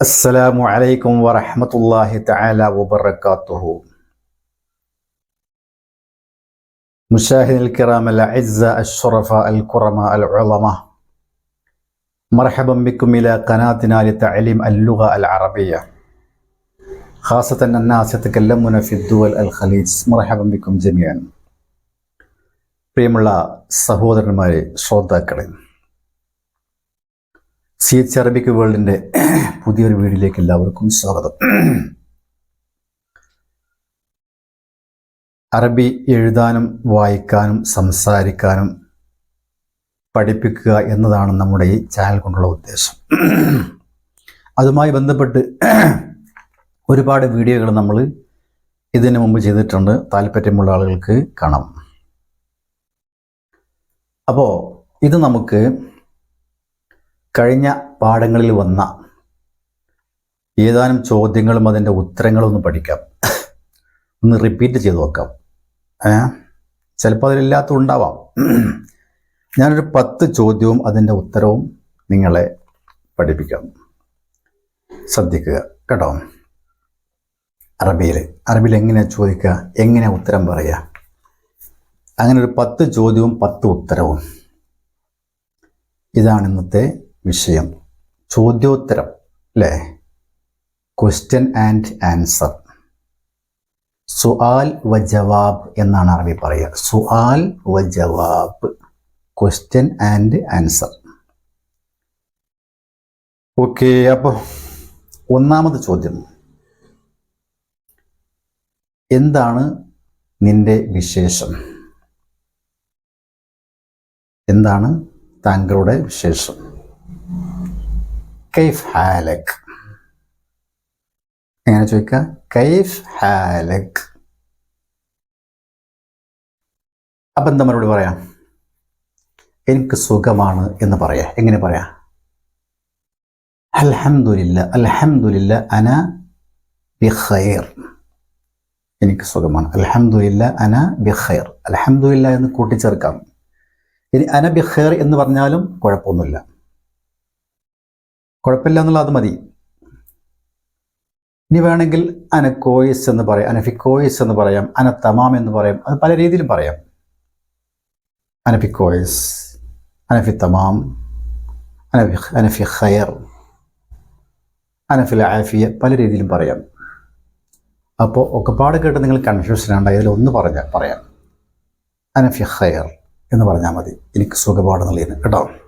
السلام عليكم ورحمة الله تعالى وبركاته مشاهدي الكرام الأعزاء الشرفاء الكرماء العظماء مرحبا بكم إلى قناتنا لتعليم اللغة العربية خاصة الناس يتكلمون في الدول الخليج مرحبا بكم جميعا പ്രിയമുള്ള സഹോദരന്മാരെ ശ്രോതാക്കളെ സി എച്ച് അറബിക് വേൾഡിന്റെ പുതിയൊരു വീഡിയോയിലേക്ക് എല്ലാവർക്കും സ്വാഗതം. അറബി എഴുതാനും വായിക്കാനും സംസാരിക്കാനും പഠിപ്പിക്കുക എന്നതാണ് നമ്മുടെ ഈ ചാനൽ കൊണ്ടുള്ള ഉദ്ദേശം. അതുമായി ബന്ധപ്പെട്ട് ഒരുപാട് വീഡിയോകൾ നമ്മൾ ഇതിനു മുമ്പ് ചെയ്തിട്ടുണ്ട്. താല്പര്യമുള്ള ആളുകൾക്ക് കാണാം. അപ്പോൾ ഇത് നമുക്ക് കഴിഞ്ഞ പാഠങ്ങളിൽ വന്ന ഏതാനും ചോദ്യങ്ങളും അതിന്റെ ഉത്തരങ്ങളും ഒന്ന് പഠിക്കാം. ഒന്ന് റിപ്പീറ്റ് ചെയ്ത് നോക്കാം. ഏ? ചിലപ്പോൾ അതിലില്ലാത്തതുണ്ടാവാം ഞാനൊരു പത്ത് ചോദ്യവും അതിന്റെ ഉത്തരവും നിങ്ങളെ പഠിപ്പിക്കാം. ശ്രദ്ധിക്കുക കേട്ടോ. അറബിയിൽ അറബിയിൽ എങ്ങനെയാണ് ചോദിക്കുക? എങ്ങനെയാണ് ഉത്തരം പറയുക? അങ്ങനെ ഒരു പത്ത് ചോദ്യവും പത്ത് ഉത്തരവും. ഇതാണ് ഇന്നത്തെ വിഷയം. ചോദ്യോത്തരം അല്ലേ ക്വസ്റ്റ്യൻ ആൻഡ് ആൻസർ സുആൽ വ ജവാബ് എന്നാണ് അറബി പറയുക. സുആൽ വ ജവാബ്. ക്വസ്റ്റ്യൻ ആൻഡ് ആൻസർ ഓക്കെ അപ്പോൾ ഒന്നാമത് ചോദ്യം. എന്താണ് നിന്റെ വിശേഷം? എന്താണ് താങ്കളുടെ വിശേഷം? കൈഫ് ഹാലക് എങ്ങനെ ചോദിക്കുക കൈഫ് ഹാലക് അപ്പം എന്താ പറയാം? എനിക്ക് സുഖമാണ് എന്ന് പറയാം. എങ്ങനെ പറയാം? അൽഹംദുലില്ല അൽഹംദുലില്ല അന ബിഖൈർ എനിക്ക് സുഖമാണ്. അൽഹംദുലില്ല അന ബിഖൈർ അൽഹംദുലില്ല എന്ന് കൂട്ടിച്ചേർക്കാം. ഇനി അന ബിഖൈർ എന്ന് പറഞ്ഞാലും കുഴപ്പമൊന്നുമില്ല. കുഴപ്പമില്ല എന്നുള്ള അത് മതി. ഇനി വേണമെങ്കിൽ അനക്കോയിസ് എന്ന് പറയാം അനഫിക്കോയിസ് എന്ന് പറയാം അന തമാം എന്ന് പറയാം അത് പല രീതിയിലും പറയാം. അനഫിക്കോയിസ് അനഫി തമാം അനഫി അനഫി ഖയർ അനഫിൽ ആഫിയ പല രീതിയിലും പറയാം. അപ്പോൾ ഒക്കെപ്പാട് കേട്ട് നിങ്ങൾ കൺഫ്യൂഷൻ ഉണ്ട് ഇതിൽ ഒന്ന് പറഞ്ഞാൽ പറയാം. അനഫി ഖയർ എന്ന് പറഞ്ഞാൽ മതി. എനിക്ക് സുഖപാടെന്നുള്ളതിന് കേട്ടോ.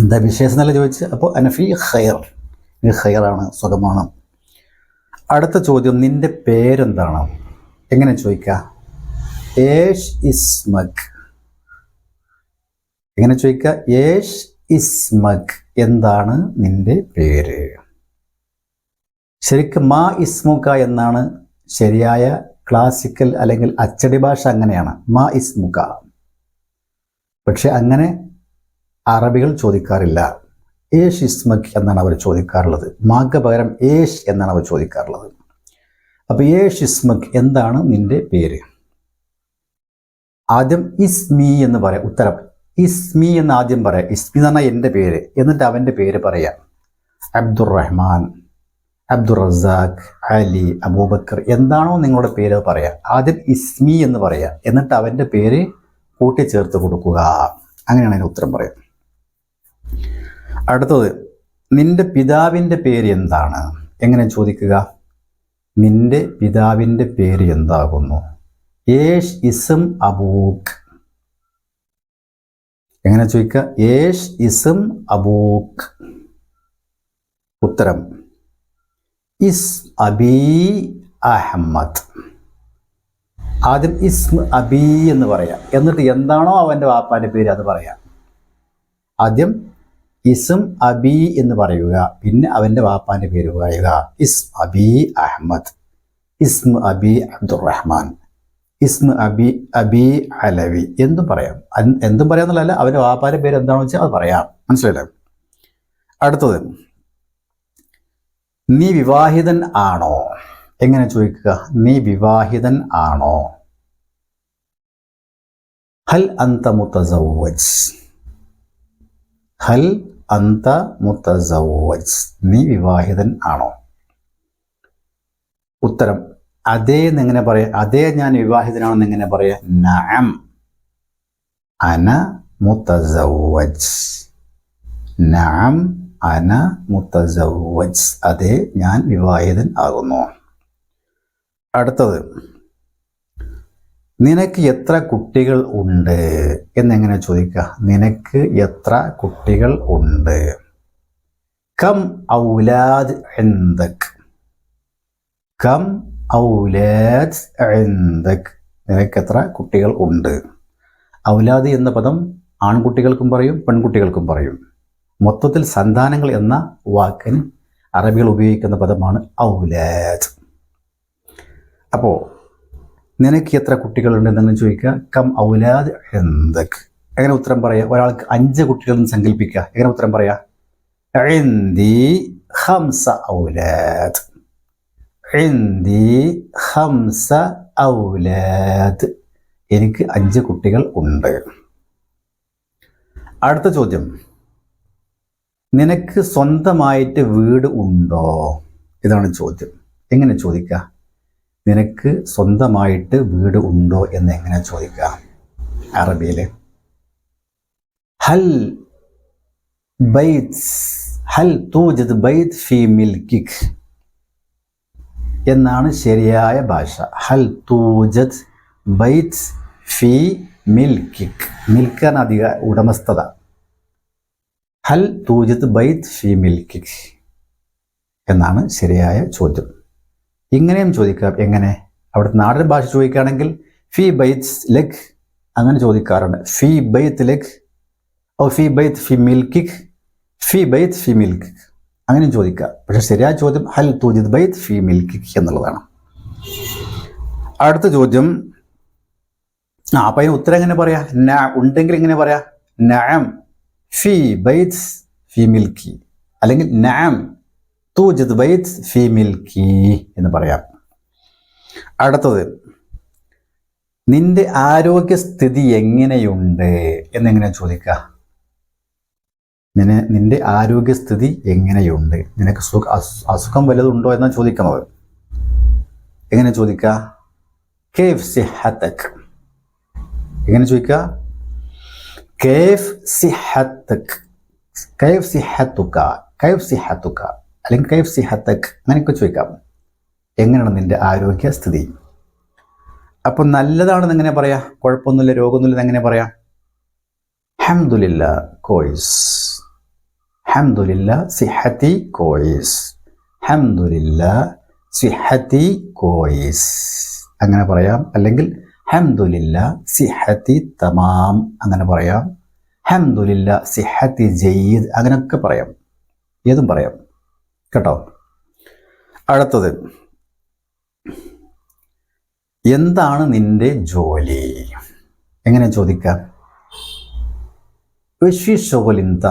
എന്താ വിശേഷം എന്നല്ല ചോദിച്ച് അപ്പോൾ അനഫി ഖൈർ. എനിക്ക് ഖയറാണ് സുഖമാണ്. അടുത്ത ചോദ്യം നിന്റെ പേരെന്താണ്? എങ്ങനെ ചോദിക്കുക ഏഷ് ഇസ്മഗ്. എങ്ങനെ ചോദിക്കുക ഏഷ് ഇസ്മഗ്. എന്താണ് നിന്റെ പേര്? ശരിക്കും മാ ഇസ്മുക എന്നാണ് ശരിയായ ക്ലാസിക്കൽ അല്ലെങ്കിൽ അച്ചടി ഭാഷ അങ്ങനെയാണ്. മാ ഇസ്മുക. പക്ഷെ അങ്ങനെ അറബികൾ ചോദിക്കാറില്ല. ഏഷ് ഇസ്മക് എന്നാണ് അവർ ചോദിക്കാറുള്ളത്. മാക്ക് പകരം ഏഷ് എന്നാണ് അവർ ചോദിക്കാറുള്ളത്. അപ്പോൾ ഏഷ് ഇസ്മക് എന്താണ് നിന്റെ പേര്? ആദ്യം ഇസ്മി എന്ന് പറയാം. ഉത്തരം. ഇസ്മി എന്ന് ആദ്യം പറയാം. ഇസ്മി എന്ന് പറഞ്ഞാൽ എന്റെ പേര്. എന്നിട്ട് അവന്റെ പേര് പറയാം. അബ്ദുറഹ്മാൻ അബ്ദുൾ റസാഖ് അലി അബൂബക്കർ എന്താണോ നിങ്ങളുടെ പേര് പറയാം. ആദ്യം ഇസ്മി എന്ന് പറയാം. എന്നിട്ട് അവന്റെ പേര് കൂട്ടിച്ചേർത്ത് കൊടുക്കുക. അങ്ങനെയാണ് അതിന് ഉത്തരം പറയാം. അടുത്തത് നിന്റെ പിതാവിന്റെ പേര് എന്താണ്? എങ്ങനെ ചോദിക്കുക? നിന്റെ പിതാവിന്റെ പേര് എന്താകുന്നു? ഏഷ് ഇസം അബൂക്ക് എങ്ങനെ ചോദിക്കുക? ഏഷ് ഇസം അബൂക്ക് ഉത്തരം ഇസ് അബി അഹമ്മദ്. ആദ്യം ഇസ്മ അബി എന്ന് പറയാം. എന്നിട്ട് എന്താണോ അവന്റെ വാപ്പാന്റെ പേര് അത് പറയാം. ആദ്യം ഇസ്ം അബി എന്ന് പറയുക. പിന്നെ അവന്റെ വാപ്പാന്റെ പേര് പറയുക. ഇസ് അബി അഹമ്മദ്. ഇസ്മ അബി അബ്ദുറഹ്മാൻ. ഇസ്മ അബി അബി അലവി. എന്തും പറയാം. എന്തും പറയാമെന്നുള്ളതല്ല അവന്റെ വാപ്പാന്റെ പേര് എന്താണെന്ന് വെച്ചാൽ അത് പറയാം. മനസ്സിലായില്ലേ? അടുത്തത്. നീ വിവാഹിതൻ ആണോ? എങ്ങനെ ചോദിക്കുക? നീ വിവാഹിതൻ ആണോ? ഹൽ അന്ത മുത്തസൗവജ് ഹൽ അന്ത മുത്തസവോജ്. നീ വിവാഹിതൻ ആണോ? ഉത്തരം. അതേ എന്നെങ്ങനെ പറയാ. അതേ ഞാൻ വിവാഹിതനാണെന്ന് എങ്ങനെ പറയാ. നഅം അന മുത്തസവ്വജ് നഅം അന മുത്തസവ്വജ് അതേ ഞാൻ വിവാഹിതൻ ആകുന്നു. അടുത്തത്. നിനക്ക് എത്ര കുട്ടികൾ ഉണ്ട്? എന്നെങ്ങനെ ചോദിക്കുക? നിനക്ക് എത്ര കുട്ടികൾ ഉണ്ട്? കം ഔലാദ് എന്തക് കം ഔലാദ് എന്തക് നിനക്ക് എത്ര കുട്ടികൾ ഉണ്ട്? ഔലാദ് എന്ന പദം ആൺകുട്ടികൾക്കും പറയും പെൺകുട്ടികൾക്കും പറയും. മൊത്തത്തിൽ സന്താനങ്ങൾ എന്ന വാക്കിന് അറബികൾ ഉപയോഗിക്കുന്ന പദമാണ് ഔലാദ്. അപ്പോൾ നിനക്ക് എത്ര കുട്ടികളുണ്ടെന്നെങ്കിലും ചോദിക്കുക. കം ഔലാദ് എന്തക്. എങ്ങനെ ഉത്തരം പറയാ? ഒരാൾക്ക് അഞ്ച് കുട്ടികളെന്ന് സങ്കല്പിക്കുക. എങ്ങനെ ഉത്തരം പറയാ? ഇന്ദി ഹംസ ഔലാദ്. ഇന്ദി ഹംസ ഔലാദ്. എനിക്ക് അഞ്ച് കുട്ടികൾ ഉണ്ട്. അടുത്ത ചോദ്യം. നിനക്ക് സ്വന്തമായിട്ട് വീട് ഉണ്ടോ? ഇതാണ് ചോദ്യം. എങ്ങനെ ചോദിക്കുക? നിനക്ക് സ്വന്തമായിട്ട് വീട് ഉണ്ടോ എന്ന് എങ്ങനെ ചോദിക്കുക? അറബിയിൽ ഹൽ ബൈത്സ് ഹൽ തൂജത് ബൈത്ത് ഫി മിൽക്കിക് എന്നാണ് ശരിയായ ഭാഷ. ഹൽ തൂജത് ബൈത്ത് ഫി മിൽക്കിക്. മിൽക്കാൻ അധിക ഉടമസ്ഥത. ഹൽ തൂജത് ബൈത്ത് ഫി മിൽക്കിക് എന്നാണ് ശരിയായ ചോദ്യം. ഇങ്ങനെയും ചോദിക്കാം എങ്ങനെ? അവിടുത്തെ നാടൻ ഭാഷ ചോദിക്കുകയാണെങ്കിൽ ഫി ബൈത്ത് ലെഗ് അങ്ങനെ ചോദിക്കാറുണ്ട്. ഫി ബൈത്ത് ലെഗ് ഓ ഫി ബൈത്ത് ഫി മിൽക്കിക് ഫി ബൈത്ത് ഫി മിൽക്കിക് അങ്ങനെ ചോദിക്കാം പക്ഷെ ശരിയായ ചോദ്യം ഹൽ തൂജിത് ബൈത്ത് ഫി മിൽക്കിക് എന്നുള്ളതാണ്. അടുത്ത ചോദ്യം ആ അപ്പം അതിന് ഉത്തരം എങ്ങനെ പറയാ? ന ഉണ്ടെങ്കിൽ എങ്ങനെ പറയാ? നഅം ഫി ബൈത്ത് ഫി മിൽക്കി അല്ലെങ്കിൽ നഅം തൂജത് ബൈത്ത് ഫി മിൽക്കി എന്ന് പറയാം. അടുത്തത് നിന്റെ ആരോഗ്യസ്ഥിതി എങ്ങനെയുണ്ട് എന്നെങ്ങനെ ചോദിക്കുക? നിന്നെ നിന്റെ ആരോഗ്യസ്ഥിതി എങ്ങനെയുണ്ട്? നിനക്ക് സുഖ അസു- അസുഖം വല്ലതുണ്ടോ എന്നാണ് ചോദിക്കുന്നത്? എങ്ങനെ ചോദിക്കുക? കേഫ് സിഹത്തക് എങ്ങനെ ചോദിക്കുക? കേഫ് സിഹത്തക് കൈഫ് സിഹത്തുക കൈഫ് സിഹത്തുക അല്ലെങ്കിൽ കൈഫ് സിഹത്തക് അങ്ങനെയൊക്കെ ചോദിക്കാം. എങ്ങനെയാണ് നിന്റെ ആരോഗ്യസ്ഥിതി? അപ്പോൾ നല്ലതാണെന്ന് എങ്ങനെ പറയാം? കുഴപ്പമൊന്നുമില്ല രോഗമൊന്നുമില്ല എങ്ങനെ പറയാം? ഹംദുലില്ല കോയിസ് ഹംദുലില്ല സിഹത്തി കോയിസ് ഹംദുലില്ല സിഹത്തി കോയിസ് അങ്ങനെ പറയാം. അല്ലെങ്കിൽ ഹംദുലില്ല സിഹത്തി തമാം. അങ്ങനെ പറയാം. ഹംദുലില്ല സിഹത്തി ജയ്യിദ് അങ്ങനെയൊക്കെ പറയാം. ഏതും പറയാം. കേട്ടോ. അടുത്തത്. എന്താണ് നിന്റെ ജോലി? എങ്ങനെ ചോദിക്കാം? വിശ്വി ഷോലിന്ത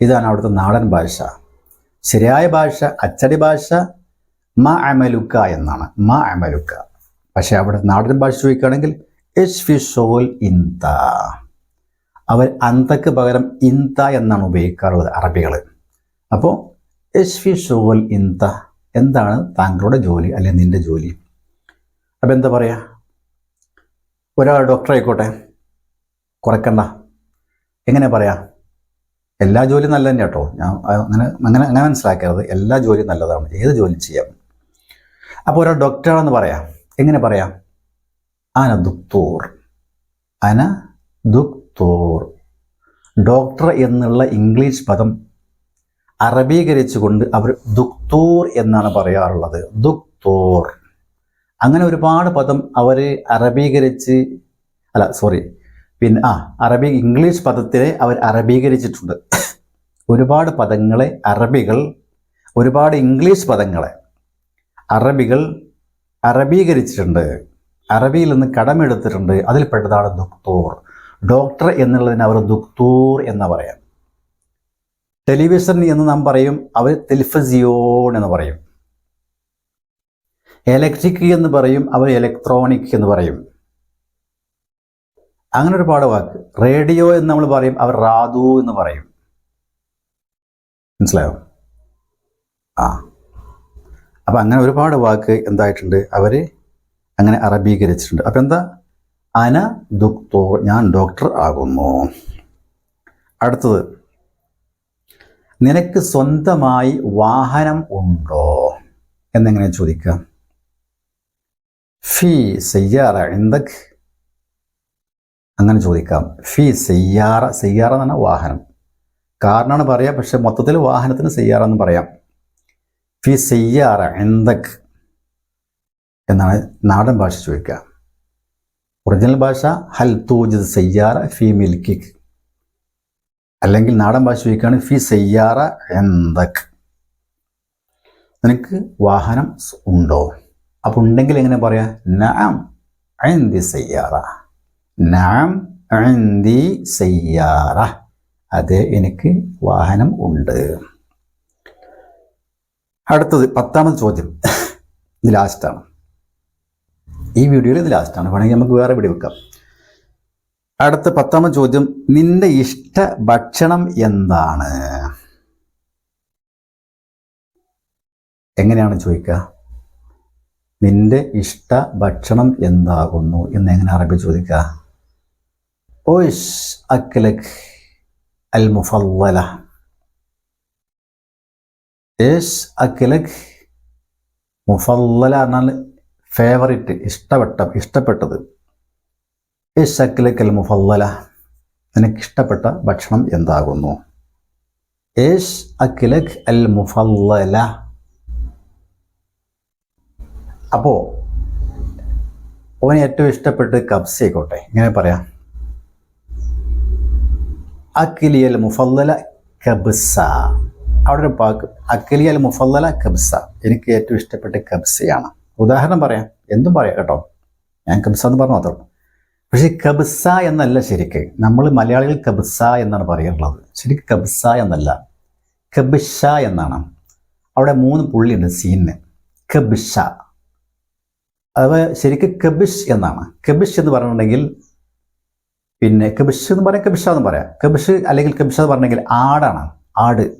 ഇതാണ് അവിടുത്തെ നാടൻ ഭാഷ. ശരിയായ ഭാഷ അച്ചടി ഭാഷ മ അമലുക്ക എന്നാണ്. മ അമലുക്ക. പക്ഷെ അവിടെ നാടൻ ഭാഷ ചോദിക്കുകയാണെങ്കിൽ എസ് ഫി ഷോൽ ഇന്ത അവർ അന്തക്ക് പകരം ഇന്ത എന്നാണ് ഉപയോഗിക്കാറുള്ളത് അറബികൾ അപ്പോൾ എഷ് ഫി ഷുഗൽ ഇന്ത. എന്താണ് താങ്കളുടെ ജോലി അല്ലെ നിന്റെ ജോലി? അപ്പം എന്താ പറയുക ഒരാൾ ഡോക്ടർ ആയിക്കോട്ടെ. കുറയ്ക്കണ്ട എങ്ങനെ പറയാ? എല്ലാ ജോലിയും നല്ല തന്നെ കേട്ടോ. ഞാൻ അങ്ങനെ അങ്ങനെ അങ്ങനെ മനസ്സിലാക്കരുത്. എല്ലാ ജോലിയും നല്ലതാണ്. ഏത് ജോലി ചെയ്യാം. അപ്പോൾ ഒരാൾ ഡോക്ടറാണെന്ന് പറയാം. എങ്ങനെ പറയാം? അന ദുക്തോർ അന ദുക്തോർ ഡോക്ടർ എന്നുള്ള ഇംഗ്ലീഷ് പദം അറബീകരിച്ചുകൊണ്ട് അവർ ദുക്തൂർ എന്നാണ് പറയാറുള്ളത്. ദുക്തൂർ. അങ്ങനെ ഒരുപാട് പദം അവർ അറബീകരിച്ച് അല്ല സോറി പിന്നെ ആ അറബി ഇംഗ്ലീഷ് പദത്തിനെ അവർ അറബീകരിച്ചിട്ടുണ്ട്. ഒരുപാട് പദങ്ങളെ അറബികൾ ഒരുപാട് ഇംഗ്ലീഷ് പദങ്ങളെ അറബികൾ അറബീകരിച്ചിട്ടുണ്ട്. അറബിയിൽ നിന്ന് കടമെടുത്തിട്ടുണ്ട്. അതിൽപ്പെട്ടതാണ് ദുക്തൂർ. ഡോക്ടർ എന്നുള്ളതിന് അവർ ദുക്തൂർ എന്ന് പറയാം. ടെലിവിഷൻ എന്ന് നാം പറയും അവർ ടെലിഫസിയോൺ എന്ന് പറയും. ഇലക്ട്രിക് എന്ന് പറയും അവർ ഇലക്ട്രോണിക് എന്ന് പറയും. അങ്ങനെ ഒരുപാട് വാക്ക്. റേഡിയോ എന്ന് നമ്മൾ പറയും അവർ റാദു എന്ന് പറയും. മനസ്സിലായോ? ആ. അപ്പം അങ്ങനെ ഒരുപാട് വാക്ക് എന്തായിട്ടുണ്ട്? അവർ അങ്ങനെ അറബീകരിച്ചിട്ടുണ്ട്. അപ്പം എന്താ? അന ദുക്തോ ഞാൻ ഡോക്ടർ ആകുന്നു. അടുത്തത്. നിനക്ക് സ്വന്തമായി വാഹനം ഉണ്ടോ? എന്നെങ്ങനെ ചോദിക്കാം ഫി സയ്യാറ എന്തക് അങ്ങനെ ചോദിക്കാം. ഫി സയ്യാറ സയ്യാറ എന്ന് പറഞ്ഞാൽ വാഹനം. കാറിനാണ് പറയാം പക്ഷെ മൊത്തത്തിൽ വാഹനത്തിന് സയ്യാറ എന്ന് പറയാം. ഫി സയ്യാറ എന്തക് എന്നാണ് നാടൻ ഭാഷ ചോദിക്കുക. ഒറിജിനൽ ഭാഷ ഹൽ തൂജിദ് സയ്യാറ ഫി മിൽക്കിക്. അല്ലെങ്കിൽ നാടൻ ഭാഷ ചോദിക്കുകയാണ് ഫി സയ്യാറ എന്തക്. നിനക്ക് വാഹനം ഉണ്ടോ? അപ്പോൾ ഉണ്ടെങ്കിൽ എങ്ങനെ പറയാം? നാം ഐന്തി സയ്യാറ. നാം ഐന്തി സയ്യാറ. അതെ എനിക്ക് വാഹനം ഉണ്ട്. അടുത്തത് പത്താമത് ചോദ്യം. ഇത് ലാസ്റ്റാണ് ഈ വീഡിയോയിൽ ഇത് ലാസ്റ്റാണ് വേണമെങ്കിൽ നമുക്ക് വേറെ വീഡിയോ വെക്കാം. അടുത്ത പത്താമത് ചോദ്യം നിന്റെ ഇഷ്ട ഭക്ഷണം എന്താണ്? എങ്ങനെയാണ് ചോദിക്കുക? നിന്റെ ഇഷ്ട ഭക്ഷണം എന്താകുന്നു? എന്ന് എങ്ങനെ അറബി ചോദിക്കുക? ഓയിഷ് അക്ലക് അൽ മുഫല്ല ഏഷ് അക്ലക് മുഫല്ലല എന്നാൽ ഫേവറിറ്റ് ഇഷ്ടപ്പെട്ട ഇഷ്ടപ്പെട്ടത്. ഏഷ് അക്ലക് അൽ മുഫല്ലല നിനക്ക് ഇഷ്ടപ്പെട്ട ഭക്ഷണം എന്താകുന്നു? ഏഷ് അക്ലക് അൽ മുഫല്ലല അപ്പോൾ ഓന് ഏറ്റവും ഇഷ്ടപ്പെട്ട് കബ്സയിക്കോട്ടെ ഇങ്ങനെ പറയാം. അക്കിലിയൽ മുഫല്ലല കബ്സ. അവിടെ ഒരു പാക്ക് അക്കിലിയൽ മുഫല്ലല കബ്സ. എനിക്ക് ഏറ്റവും ഇഷ്ടപ്പെട്ട കബ്സയാണ്. ഉദാഹരണം പറയാം എന്തും പറയാം കേട്ടോ. ഞാൻ കബ്സ എന്ന് പറഞ്ഞു മാത്രം. പക്ഷേ കബ്സ എന്നല്ല ശരിക്ക്. നമ്മൾ മലയാളികൾ കബ്സ എന്നാണ് പറയാറുള്ളത്. ശരിക്ക് കബ്സ എന്നല്ല. കബിഷ എന്നാണ്. അവിടെ മൂന്ന് പുള്ളിയുണ്ട് സീനിന്. കബിഷ. അഥവാ ശരിക്ക് കബിഷ് എന്നാണ്. കബിഷ് എന്ന് പറഞ്ഞിട്ടുണ്ടെങ്കിൽ പിന്നെ കബിഷ് എന്ന് പറയാം കബിഷ എന്ന് പറയാം. കബിഷ് അല്ലെങ്കിൽ കബിഷ എന്ന് പറഞ്ഞെങ്കിൽ ആടാണ്. ആട്.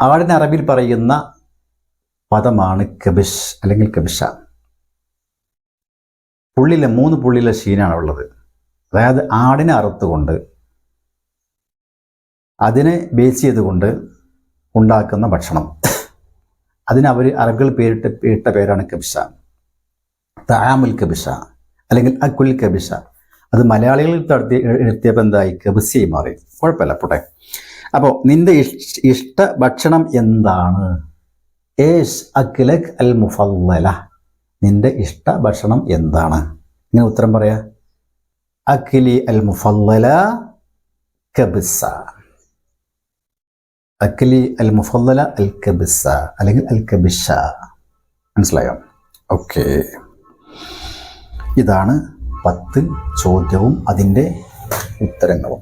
ആടിന് അറബിയിൽ പറയുന്ന പദമാണ് കബിഷ് അല്ലെങ്കിൽ കബിഷ. പുള്ളിലെ മൂന്ന് പുള്ളിയിലെ ഷീനാണ് ഉള്ളത് അതായത് ആടിനെ അറുത്തുകൊണ്ട് അതിനെ ബേസ് ചെയ്തുകൊണ്ട് ഉണ്ടാക്കുന്ന ഭക്ഷണം. അതിന് അവർ അറബികൾ പേരിട്ട് ഇട്ട പേരാണ് കബിഷ. താമുൽ കബിഷ അല്ലെങ്കിൽ അക്കുൽ കബിഷ. അത് മലയാളികൾ തടുത്തി എഴുത്തിയപ്പോൾ എന്തായി? കബിസയായി മാറി. കുഴപ്പമില്ല പോട്ടെ. അപ്പോൾ നിന്റെ ഇഷ്ട ഭക്ഷണം എന്താണ്? ഏഷ് അഖിലക് അൽ മുഫല്ലല. നിന്റെ ഇഷ്ട ഭക്ഷണം എന്താണ്? ഇങ്ങനെ ഉത്തരം പറയാ. അഖിലി അൽ മുഫല്ലല കബിസ. അഖിലി അൽ മുഫല്ലല അൽ കബിസ അല്ലെങ്കിൽ അൽ കബിഷ മനസ്സിലായോ? ഓക്കെ. ഇതാണ് പത്ത് ചോദ്യവും അതിന്റെ ഉത്തരങ്ങളും.